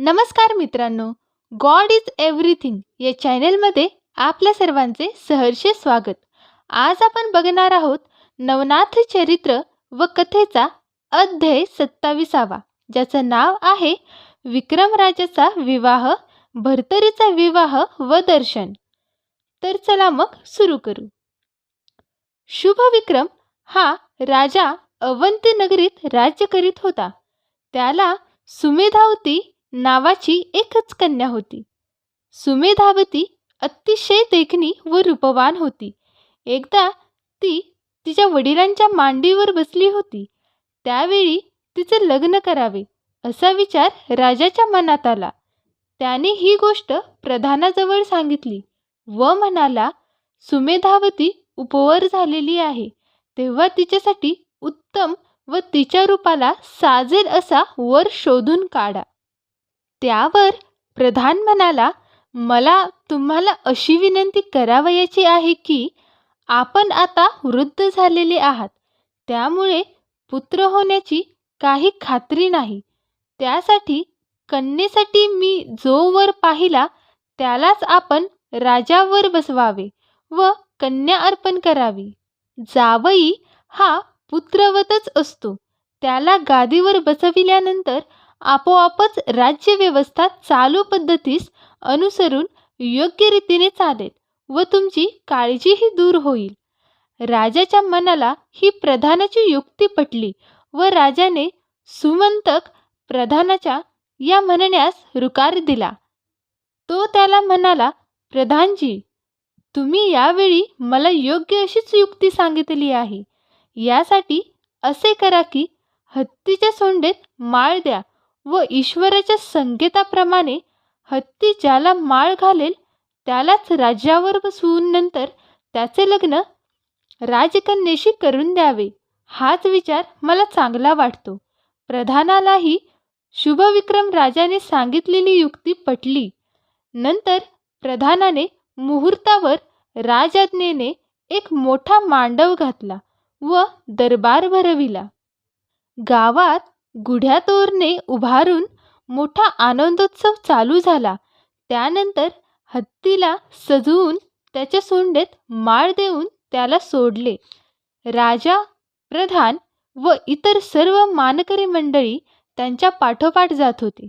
नमस्कार मित्रांनो God is everything या चॅनेलमध्ये आपल्या सर्वांचे सहर्ष स्वागत. आज आपण बघणार आहोत नवनाथ चरित्र व कथेचा अध्याय सत्तावीसावा ज्याचं नाव आहे विक्रमराजाचा विवाह भर्तरीचा विवाह व दर्शन. तर चला मग सुरू करू. शुभ विक्रम हा राजा अवंती नगरीत राज्य करीत होता. त्याला सुमेधावती नावाची एकच कन्या होती. सुमेधावती अतिशय देखणी व रूपवान होती. एकदा ती तिच्या वडिलांच्या मांडीवर बसली होती. त्यावेळी तिचे लग्न करावे असा विचार राजाच्या मनात आला. त्याने ही गोष्ट प्रधानाजवळ सांगितली व म्हणाला सुमेधावती उपवर झालेली आहे. तेव्हा तिच्यासाठी उत्तम व तिच्या रूपाला साजेल असा वर शोधून काढा. त्यावर प्रधान म्हणाला मला तुम्हाला अशी विनंती करावयाची आहे की आपण आता वृद्ध झालेले आहात. त्यामुळे पुत्र होण्याची काही खात्री नाही. त्यासाठी कन्येसाठी मी जो वर पाहिला त्यालाच आपण राजावर बसवावे व कन्या अर्पण करावी. जावई हा पुत्रवतच असतो. त्याला गादीवर बसविल्यानंतर आपोआपच राज्यव्यवस्था चालू पद्धतीस अनुसरून योग्य रीतीने चालेल व तुमची काळजीही दूर होईल. राजाच्या मनाला ही प्रधानाची युक्ती पटली व राजाने सुमंतक प्रधानाच्या या म्हणण्यास रुकार दिला. तो त्याला म्हणाला प्रधानजी तुम्ही यावेळी मला योग्य अशीच युक्ती सांगितली आहे. यासाठी असे करा की हत्तीच्या सोंडेत माळ द्या व ईश्वराच्या संकेताप्रमाणे हत्ती ज्याला माळ घालेल त्यालाच राज्यावर बसवून नंतर त्याचे लग्न राजकन्येशी करून द्यावे हाच विचार मला चांगला वाटतो. प्रधानालाही शुभविक्रम राजाने सांगितलेली युक्ती पटली. नंतर प्रधानाने मुहूर्तावर राजाज्ञेने एक मोठा मांडव घातला व दरबार भरविला. गावात गुढ्यातोरणे उभारून मोठा आनंदोत्सव चालू झाला. त्यानंतर हत्तीला सजवून त्याच्या सोंडेत माळ देऊन त्याला सोडले. राजा प्रधान व इतर सर्व मानकरी मंडळी त्यांच्या पाठोपाठ जात होते.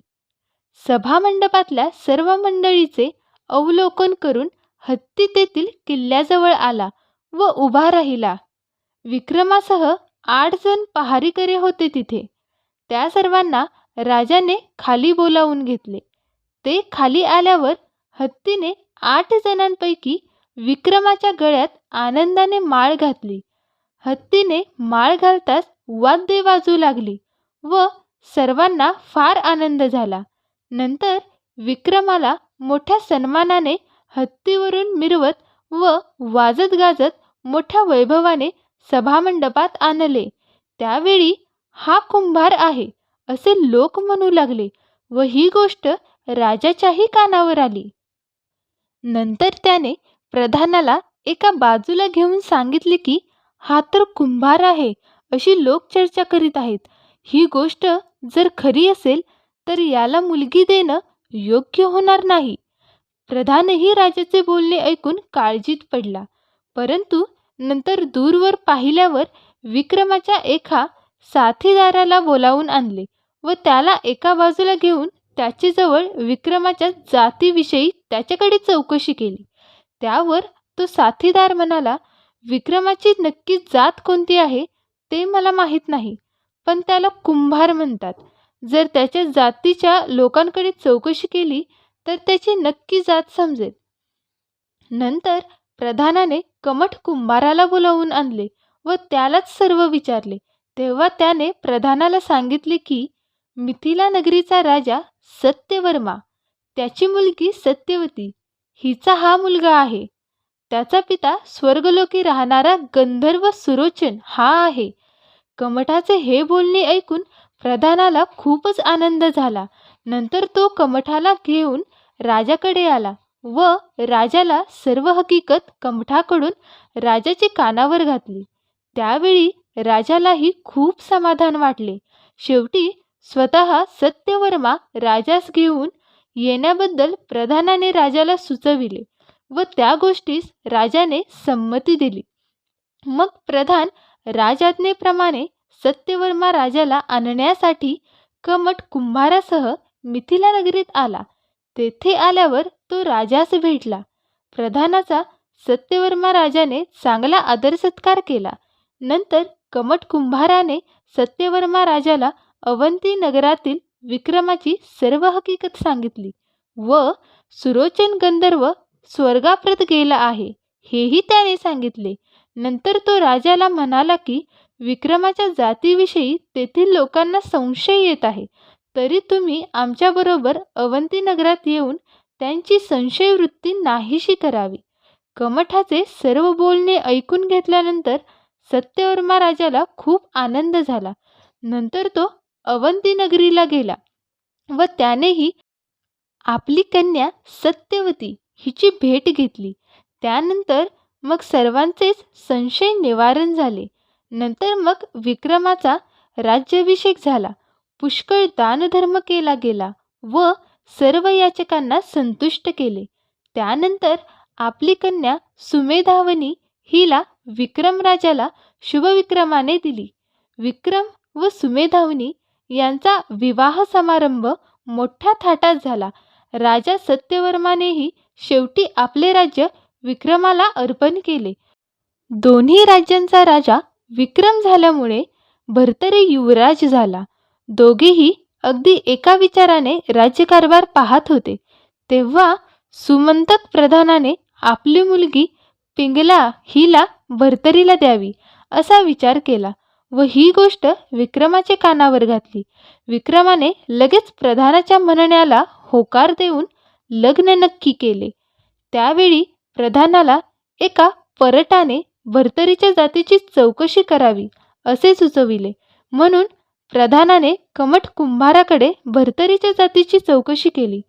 सभामंडपातल्या सर्व मंडळीचे अवलोकन करून हत्ती तेथील किल्ल्याजवळ आला व उभा राहिला. विक्रमासह आठ जण पहारीकरे होते तिथे. त्या सर्वांना राजाने खाली बोलावून घेतले. ते खाली आल्यावर हत्तीने आठ जणांपैकी विक्रमाच्या गळ्यात आनंदाने माळ घातली. हत्तीने माळ घालताच वाद्य वाजू लागली व सर्वांना फार आनंद झाला. नंतर विक्रमाला मोठ्या सन्मानाने हत्तीवरून मिरवत व वाजत गाजत मोठ्या वैभवाने सभामंडपात आणले. त्यावेळी हा कुंभार आहे असे लोक म्हणू लागले व ही गोष्ट राजाच्याही कानावर आली. नंतर त्याने प्रधानाला एका बाजूला घेऊन सांगितले की हा तर कुंभार आहे अशी लोक चर्चा करीत आहेत. ही गोष्ट जर खरी असेल तर याला मुलगी देणं योग्य होणार नाही. प्रधानही राजाचे बोलणे ऐकून काळजीत पडला. परंतु नंतर दूरवर पाहिल्यावर विक्रमाच्या एका साथीदाराला बोलावून आणले व त्याला एका बाजूला घेऊन त्याच्याजवळ विक्रमाच्या जातीविषयी त्याच्याकडे चौकशी केली. त्यावर तो साथीदार म्हणाला विक्रमाची नक्की जात कोणती आहे ते मला माहीत नाही पण त्याला कुंभार म्हणतात. जर त्याच्या जातीच्या लोकांकडे चौकशी केली तर त्याची नक्की जात समजेल. नंतर प्रधानाने कमठ कुंभाराला बोलावून आणले व त्यालाच सर्व विचारले. तेव्हा त्याने प्रधानाला सांगितले की मिथिला नगरीचा राजा सत्यवर्मा त्याची मुलगी सत्यवती हिचा हा मुलगा आहे. त्याचा पिता स्वर्गलोकी राहणारा गंधर्व सुरोचन हा आहे. कमठाचे हे बोलणे ऐकून प्रधानाला खूपच आनंद झाला. नंतर तो कमठाला घेऊन राजाकडे आला व राजाला सर्व हकीकत कमठाकडून राजाची कानावर घातली. त्यावेळी राजालाही खूप समाधान वाटले. शेवटी स्वतः सत्यवर्मा राजास घेऊन येण्याबद्दल प्रधानाने राजाला सुचविले व त्या गोष्टीस राजाने संमती दिली. मग प्रधान राजाज्ञेप्रमाणे सत्यवर्मा राजाला आणण्यासाठी कमट कुंभारासह मिथिला नगरीत आला. तेथे आल्यावर तो राजास भेटला. प्रधानाचा सत्यवर्मा राजाने चांगला आदर सत्कार केला. नंतर कमट कुंभाराने सत्यवर्मा राजाला अवंती नगरातील विक्रमाची सर्व हकीकत सांगितली व सुरोचन गंधर्व स्वर्गाप्रत गेला आहे हेही त्याने सांगितले. नंतर तो राजाला म्हणाला की विक्रमाच्या जातीविषयी तेथील लोकांना संशय येत आहे तरी तुम्ही आमच्याबरोबर अवंती नगरात येऊन त्यांची संशयवृत्ती नाहीशी करावी. कमठाचे सर्व बोलणे ऐकून घेतल्यानंतर सत्यवर्मा राजाला खूप आनंद झाला. नंतर तो अवंती नगरीला गेला व त्यानेही आपली कन्या सत्यवती हिची भेट घेतली. त्यानंतर मग सर्वांचेच संशय निवारण झाले. नंतर मग विक्रमाचा राज्याभिषेक झाला. पुष्कळ दानधर्म केला गेला व सर्व याचकांना संतुष्ट केले. त्यानंतर आपली कन्या सुमेधावनी हिला विक्रमराजाला शुभविक्रमाने दिली. विक्रम व सुमेधावनी यांचा विवाह समारंभ मोठ्या थाटात झाला. राजा सत्यवर्मानेही शेवटी आपले राज्य विक्रमाला अर्पण केले. दोन्ही राज्यांचा राजा विक्रम झाल्यामुळे भर्तरी युवराज झाला. दोघेही अगदी एका विचाराने राज्यकारभार पाहत होते. तेव्हा सुमंतक प्रधानाने आपली मुलगी पिंगला हिला भर्तरीला द्यावी असा विचार केला व ही गोष्ट विक्रमाच्या कानावर घातली. विक्रमाने लगेच प्रधानाच्या म्हणण्याला होकार देऊन लग्न नक्की केले. त्यावेळी प्रधानाला एका परटाने भर्तरीच्या जातीची चौकशी करावी असे सुचविले. म्हणून प्रधानाने कमठ कुंभाराकडे भर्तरीच्या जातीची चौकशी केली.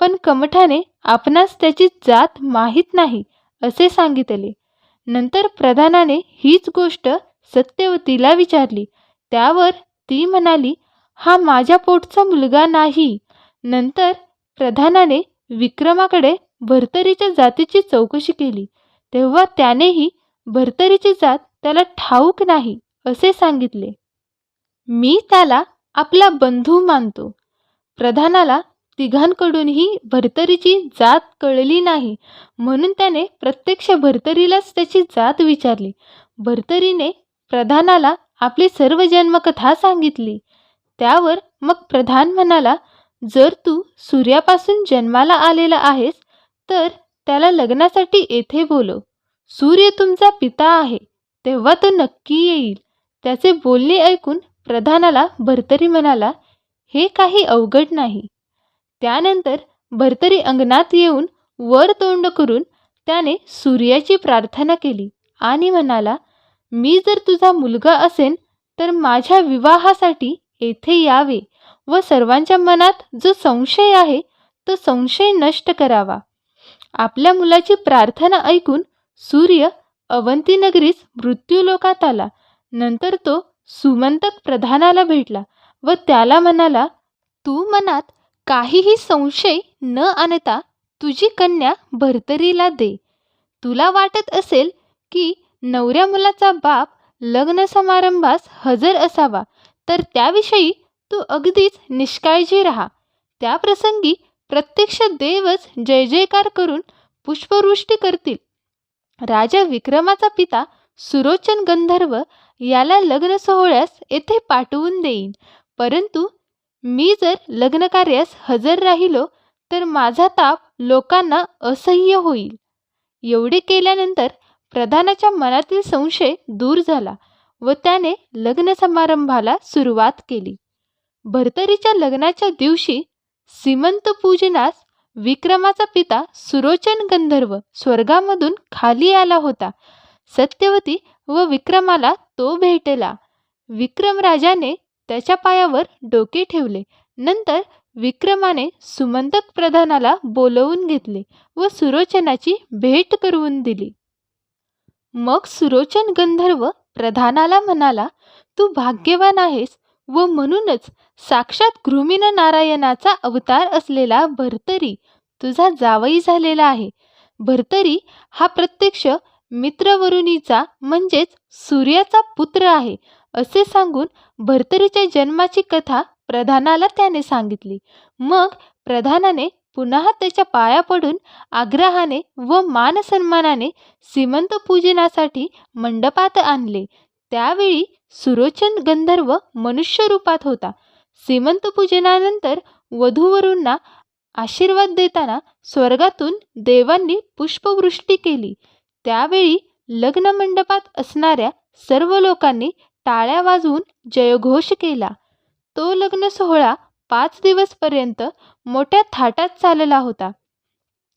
पण कमठाने आपणास त्याची जात माहीत नाही. असे सांगितले. नंतर प्रधानाने हीच गोष्ट सत्यवतीला विचारली. त्यावर ती म्हणाली हा माझ्या पोटचा मुलगा नाही. नंतर प्रधानाने विक्रमाकडे भर्तरीच्या जातीची चौकशी केली. तेव्हा त्यानेही भर्तरीची जात त्याला ठाऊक नाही असे सांगितले. मी त्याला आपला बंधू मानतो. प्रधानाला तिघांकडूनही भर्तरीची जात कळली नाही. म्हणून त्याने प्रत्यक्ष भर्तरीलाच त्याची जात विचारली. भर्तरीने प्रधानाला आपली सर्व जन्मकथा सांगितली. त्यावर मग प्रधान म्हणाला जर तू सूर्यापासून जन्माला आलेला आहेस तर त्याला लग्नासाठी येथे बोलव. सूर्य तुमचा पिता आहे तेव्हा तो नक्की येईल. त्याचे बोलणे ऐकून प्रधानाला भर्तरी म्हणाला हे काही अवघड नाही. त्यानंतर भर्तरी अंगणात येऊन वर तोंड करून त्याने सूर्याची प्रार्थना केली आणि म्हणाला मी जर तुझा मुलगा असेन तर माझ्या विवाहासाठी येथे यावे व सर्वांच्या मनात जो संशय आहे तो संशय नष्ट करावा. आपल्या मुलाची प्रार्थना ऐकून सूर्य अवंतीनगरीस मृत्यूलोकात आला. नंतर तो सुमंतक प्रधानाला भेटला व त्याला म्हणाला तू मनात काहीही संशय न आणता तुझी कन्या भर्तरीला दे. तुला वाटत असेल की नवऱ्या मुलाचा बाप लग्न समारंभास हजर असावा तर त्याविषयी तू अगदीच निष्काळजी राहा. त्या प्रसंगी प्रत्यक्ष देवच जय जयकार करून पुष्पवृष्टी करतील. राजा विक्रमाचा पिता सुरोचन गंधर्व याला लग्न सोहळ्यास येथे पाठवून देईन. परंतु मी जर लग्नकार्यास हजर राहिलो तर माझा ताप लोकांना असह्य होईल. एवढे केल्यानंतर प्रधानाच्या मनातील संशय दूर झाला व त्याने लग्न समारंभाला सुरुवात केली. भर्तरीच्या लग्नाच्या दिवशी सीमंत पूजनास विक्रमाचा पिता सुरोचन गंधर्व स्वर्गामधून खाली आला होता. सत्यवती व विक्रमाला तो भेटला. विक्रम राजाने त्याच्या पायावर डोके ठेवले. नंतर विक्रमाने सुमंतक प्रधानाला बोलवून घेतले व सुरोचनाची भेट करून दिली. मग सुरोचन गंधर्व प्रधानाला म्हणाला तू भाग्यवान आहेस व म्हणूनच साक्षात गृमिन नारायणाचा अवतार असलेला भर्तरी तुझा जावई झालेला आहे. भर्तरी हा प्रत्यक्ष मित्रवरुणीचा म्हणजेच सूर्याचा पुत्र आहे. असे सांगून भर्तरीच्या जन्माची कथा प्रधानाला त्याने सांगितली. मग प्रधानाने पुन्हा त्याच्या पाया पडून आग्रहाने व मानसन्मानाने सीमंत पूजनासाठी मंडपात आणले. त्यावेळी सुरोचन गंधर्व मनुष्य रूपात होता. सीमंत पूजनानंतर वधूवरूंना आशीर्वाद देताना स्वर्गातून देवांनी पुष्पवृष्टी केली. त्यावेळी लग्न मंडपात असणाऱ्या सर्व लोकांनी टाळ्या वाजवून जयघोष केला. तो लग्न सोहळा पाच दिवसपर्यंत मोठ्या थाटात चालला होता.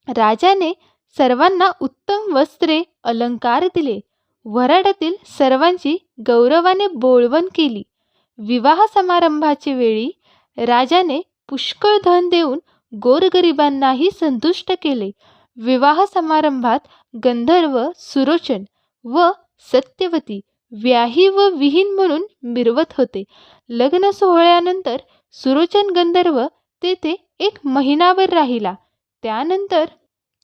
राजाने सर्वांना उत्तम वस्त्रे अलंकार दिले. वराडातील सर्वांची गौरवाने बोळवण केली. विवाह समारंभाच्या वेळी राजाने पुष्कळ धन देऊन गोरगरिबांनाही संतुष्ट केले. विवाह समारंभात गंधर्व सुरोचन व सत्यवती व्याही व विहीन म्हणून मिरवत होते. लग्न सोहळ्यानंतर सुरोचन गंधर्व तेथे एक महिनाभर राहिला. त्यानंतर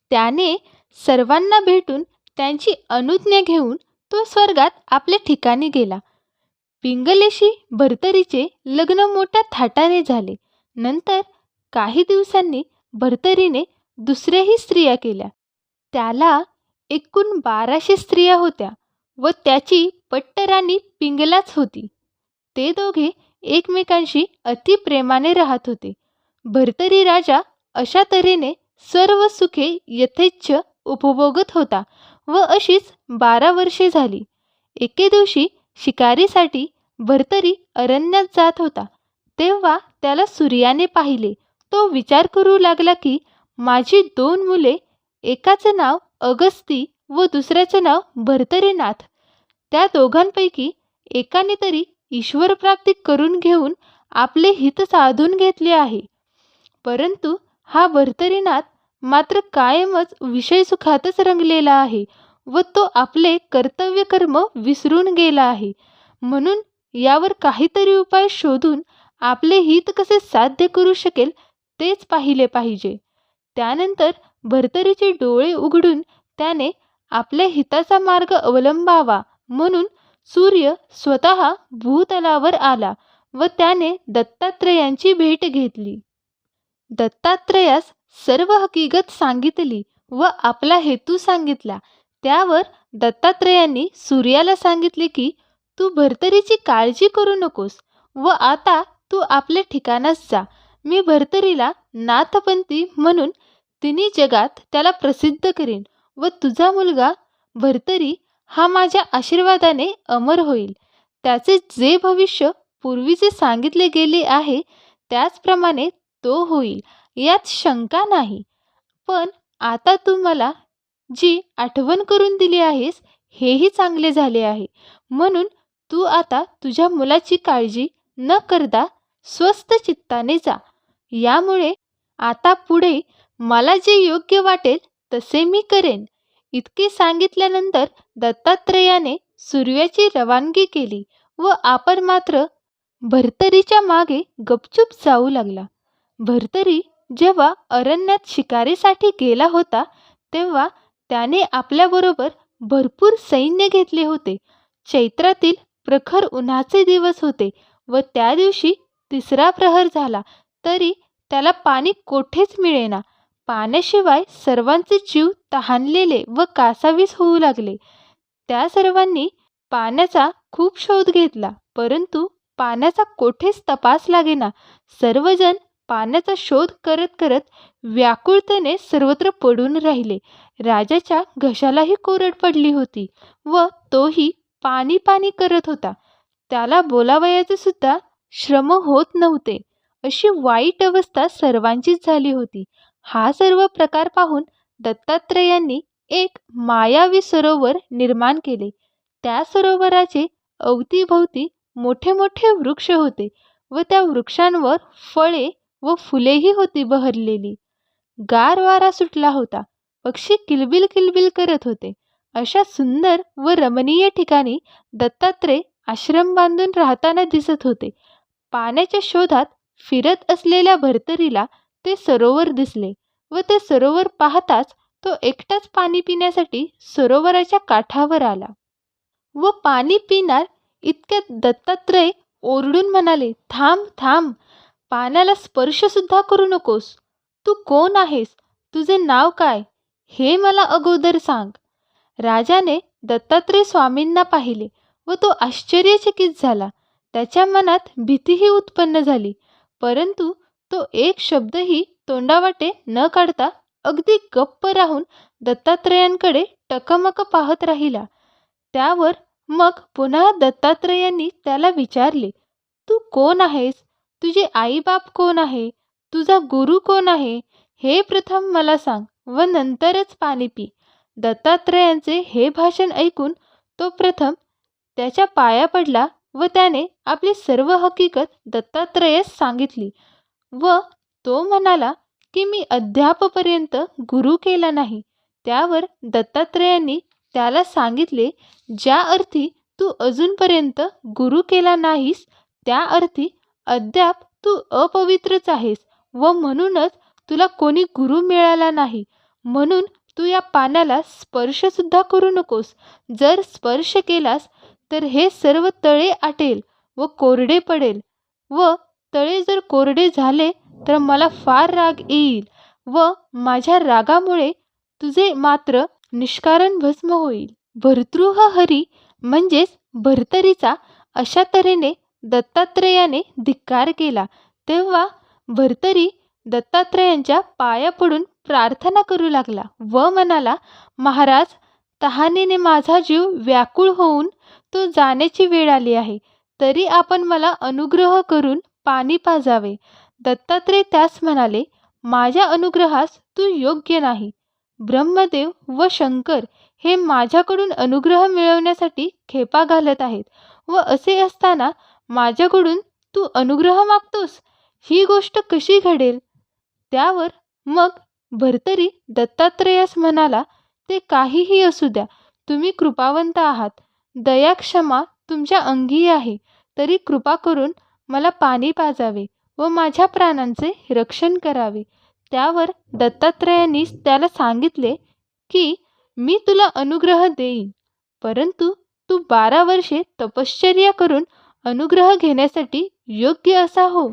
त्याने सर्वांना भेटून त्यांची अनुज्ञा घेऊन तो स्वर्गात आपल्या ठिकाणी गेला. पिंगलेशी भर्तरीचे लग्न मोठ्या थाटाने झाले. नंतर काही दिवसांनी भर्तरीने दुसऱ्याही स्त्रिया केल्या. त्याला एकूण बाराशे स्त्रिया होत्या. व त्याची पट्टराणी पिंगलाच होती. ते दोघे एकमेकांशी अतिप्रेमाने राहत होते. भर्तरी राजा अशा तऱ्हेने सर्व सुखे यथेच्छ उपभोगत होता व अशीच बारा वर्षे झाली. एके दिवशी शिकारीसाठी भर्तरी अरण्यात जात होता. तेव्हा त्याला सूर्याने पाहिले. तो विचार करू लागला की माझी दोन मुले एकाचं नाव अगस्ती व दुसऱ्याचं नाव भर्तरीनाथ. त्या दोघांपैकी एकाने तरी ईश्वरप्राप्ती करून घेऊन आपले हित साधून घेतले आहे. परंतु हा भरतरीनाथ मात्र कायमच विषय सुखातच रंगलेला आहे व तो आपले कर्तव्य कर्म विसरून गेला आहे. म्हणून यावर काहीतरी उपाय शोधून आपले हित कसे साध्य करू शकेल तेच पाहिले पाहिजे. त्यानंतर भर्तरीचे डोळे उघडून त्याने आपल्या हिताचा मार्ग अवलंबावा. म्हणून सूर्य स्वतः भूतलावर आला व त्याने दत्तात्रेयांची भेट घेतली. दत्तात्रेयास सर्व हकीकत सांगितली व आपला हेतू सांगितला. त्यावर दत्तात्रेयांनी सूर्याला सांगितले की तू भर्तरीची काळजी करू नकोस व आता तू आपल्या ठिकाणास जा. मी भर्तरीला नाथपंथी म्हणून तिन्ही जगात त्याला प्रसिद्ध करेन. व तुझा मुलगा भरतरी हा माझ्या आशीर्वादाने अमर होईल. त्याचे जे भविष्य पूर्वीचे सांगितले गेले आहे त्याचप्रमाणे तो होईल यात शंका नाही. पण आता तू मला जी आठवण करून दिली आहेस हेही चांगले झाले आहे. म्हणून तू आता तुझ्या मुलाची काळजी न करता स्वस्त चित्ताने जा. यामुळे आता पुढे मला जे योग्य वाटेल तसे मी करेन. इतके सांगितल्यानंतर दत्तात्रेयाने सूर्याची रवानगी केली व आपण मात्र भर्तरीच्या मागे गपचूप जाऊ लागला. भर्तरी जेव्हा अरण्यात शिकारीसाठी गेला होता तेव्हा त्याने आपल्याबरोबर भरपूर सैन्य घेतले होते. चैत्रातील प्रखर उन्हाचे दिवस होते व त्या दिवशी तिसरा प्रहर झाला तरी त्याला पाणी कोठेच मिळेना. पाण्याशिवाय सर्वांचे जीव तहानलेले व कासावीस होऊ लागले. त्या सर्वांनी पाण्याचा खूप शोध घेतला परंतु पाण्याचा कोठेच तपास लागेना. सर्वजण पाण्याचा शोध करत करत व्याकुळतेने सर्वत्र पडून राहिले. राजाच्या घशालाही कोरड पडली होती व तोही पाणी पाणी करत होता. त्याला बोलावयाचे सुद्धा श्रम होत नव्हते. अशी वाईट अवस्था सर्वांचीच झाली होती. हा सर्व प्रकार पाहून दत्तात्रेयांनी एक मायावी सरोवर निर्माण केले. त्या सरोवराचे अवतीभोवती मोठे मोठे वृक्ष होते व त्या वृक्षांवर फळे व फुलेही होती बहरलेली. गार वारा सुटला होता. पक्षी किलबिल किलबिल करत होते. अशा सुंदर व रमणीय ठिकाणी दत्तात्रेय आश्रम बांधून राहताना दिसत होते. पाण्याच्या शोधात फिरत असलेल्या भर्तरीला ते सरोवर दिसले व ते सरोवर पाहताच तो एकटाच पाणी पिण्यासाठी सरोवराच्या काठावर आला व पाणी पिणार इतक्यात दत्तात्रय ओरडून म्हणाले थांब थांब पाण्याला स्पर्शसुद्धा करू नकोस. तू कोण आहेस? तुझे नाव काय? हे मला अगोदर सांग. राजाने दत्तात्रय स्वामींना पाहिले व तो आश्चर्यचकित झाला. त्याच्या मनात भीतीही उत्पन्न झाली. परंतु तो एक शब्दही तोंडावाटे न काढता अगदी गप्प राहून दत्तात्रयांकडे टकमक पाहत राहिला. त्यावर मग पुन्हा दत्तात्रयांनी त्याला विचारले तू कोण आहेस? तुझे आईबाप कोण आहे? तुझा गुरु कोण आहे? हे प्रथम मला सांग व नंतरच पाणी पी. दत्तात्रयांचे हे भाषण ऐकून तो प्रथम त्याच्या पाया पडला व त्याने आपली सर्व हकीकत दत्तात्रयास सांगितली. व तो म्हणाला की मी अद्यापपर्यंत गुरु केला नाही. त्यावर दत्तात्रयांनी त्याला सांगितले ज्या अर्थी तू अजूनपर्यंत गुरु केला नाहीस त्या अर्थी अद्याप तू अपवित्रच आहेस व म्हणूनच तुला कोणी गुरु मिळाला नाही. म्हणून तू या पाण्याला स्पर्शसुद्धा करू नकोस. जर स्पर्श केलास तर हे सर्व तळे आटेल व कोरडे पडेल व तळे जर कोरडे झाले तर मला फार राग येईल व माझ्या रागामुळे तुझे मात्र निष्कारण भस्म होईल. भर्तृह हरी म्हणजेच भर्तरीचा अशा तऱ्हेने दत्तात्रेयाने धिक्कार केला तेव्हा भर्तरी दत्तात्रेयांच्या पाया पडून प्रार्थना करू लागला व म्हणाला महाराज तहानेने माझा जीव व्याकुळ होऊन तो जाण्याची वेळ आली आहे. तरी आपण मला अनुग्रह करून पाणी पाजावे. दत्तात्रेय त्यास म्हणाले माझ्या अनुग्रहास तू योग्य नाही. ब्रह्मदेव व शंकर हे माझ्याकडून अनुग्रह मिळवण्यासाठी खेपा घालत आहेत व असे असताना माझ्याकडून तू अनुग्रह मागतोस? ही गोष्ट कशी घडेल? त्यावर मग भरतरी दत्तात्रेयास म्हणाला ते काहीही असू द्या. तुम्ही कृपावंत आहात. दया क्षमा तुमच्या अंगी आहे. तरी कृपा करून मला पाणी पाजावे व माझ्या प्राणांचे रक्षण करावे. त्यावर दत्तात्रयांनीच त्याला सांगितले की मी तुला अनुग्रह देईन परंतु तू बारा वर्षे तपश्चर्या करून अनुग्रह घेण्यासाठी योग्य असा हो.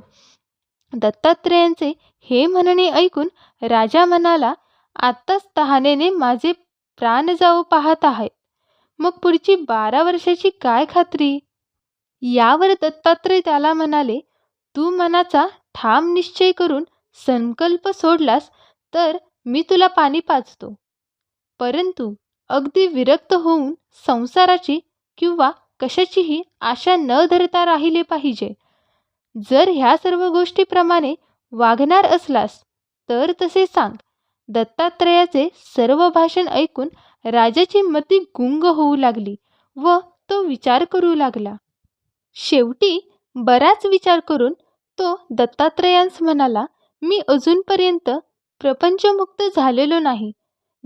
दत्तात्रेयांचे हे म्हणणे ऐकून राजा म्हणाला आत्ताच तहानेने माझे प्राण जाऊ पाहत आहे मग पुढची बारा वर्षाची काय खात्री? यावर दत्तात्रय त्याला म्हणाले तू मनाचा ठाम निश्चय करून संकल्प सोडलास तर मी तुला पाणी पाजतो. परंतु अगदी विरक्त होऊन संसाराची किंवा कशाचीही आशा न धरता राहिले पाहिजे. जर ह्या सर्व गोष्टीप्रमाणे वागणार असलास तर तसे सांग. दत्तात्रयाचे सर्व भाषण ऐकून राजाची मती गुंग होऊ लागली व तो विचार करू लागला. शेवटी बराच विचार करून तो दत्तात्रयांस म्हणाला मी अजूनपर्यंत प्रपंचमुक्त झालेलो नाही.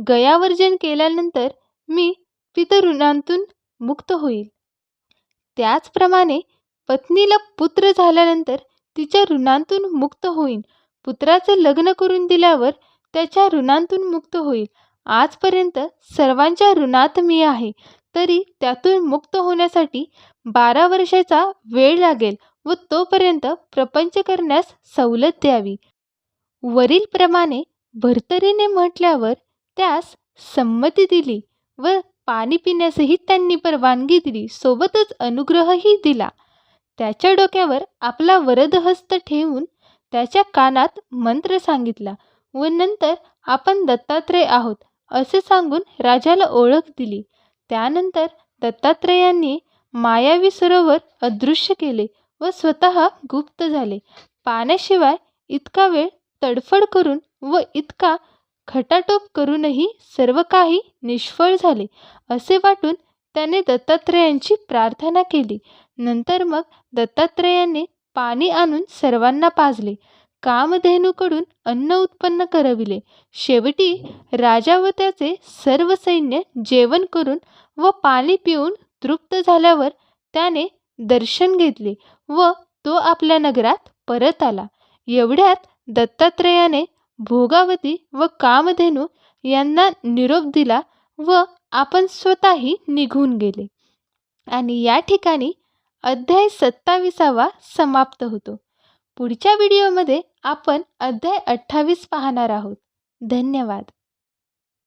गयावर्जन केल्यानंतर मी पितऋणांतून मुक्त होईल. त्याचप्रमाणे पत्नीला पुत्र झाल्यानंतर तिच्या ऋणांतून मुक्त होईन. पुत्राचे लग्न करून दिल्यावर त्याच्या ऋणांतून मुक्त होईल. आजपर्यंत सर्वांच्या ऋणात मी आहे. तरी त्यातून मुक्त होण्यासाठी बारा वर्षाचा वेळ लागेल व तोपर्यंत प्रपंच करण्यास सवलत द्यावी. वरीलप्रमाणे भर्तरीने म्हटल्यावर त्यास संमती दिली व पाणी पिण्यासही त्यांनी परवानगी दिली सोबतच अनुग्रहही दिला. त्याच्या डोक्यावर आपला वरदहस्त ठेवून त्याच्या कानात मंत्र सांगितला व नंतर आपण दत्तात्रय आहोत असे सांगून राजाला ओळख दिली. त्यानंतर दत्तात्रेयांनी मायावी सरोवर अदृश्य केले व स्वतः गुप्त झाले. पाण्याशिवाय इतका वेळ तडफड करून व इतका खटाटोप करूनही सर्व काही निष्फळ झाले असे वाटून त्याने दत्तात्रेयांची प्रार्थना केली. नंतर मग दत्तात्रेयांनी पाणी आणून सर्वांना पाजले. कामधेनूकडून अन्न उत्पन्न करविले. शेवटी राजा व त्याचे सर्व सैन्य जेवण करून व पाणी पिऊन तृप्त झाल्यावर त्याने दर्शन घेतले व तो आपल्या नगरात परत आला. एवढ्यात दत्तात्रेयाने भोगावती व कामधेनू यांना निरोप दिला व आपण स्वतःही निघून गेले आणि या ठिकाणी अध्याय सत्ताविसावा समाप्त होतो. पुढच्या व्हिडिओमध्ये आपण अध्याय अठ्ठावीस पाहणार आहोत. धन्यवाद.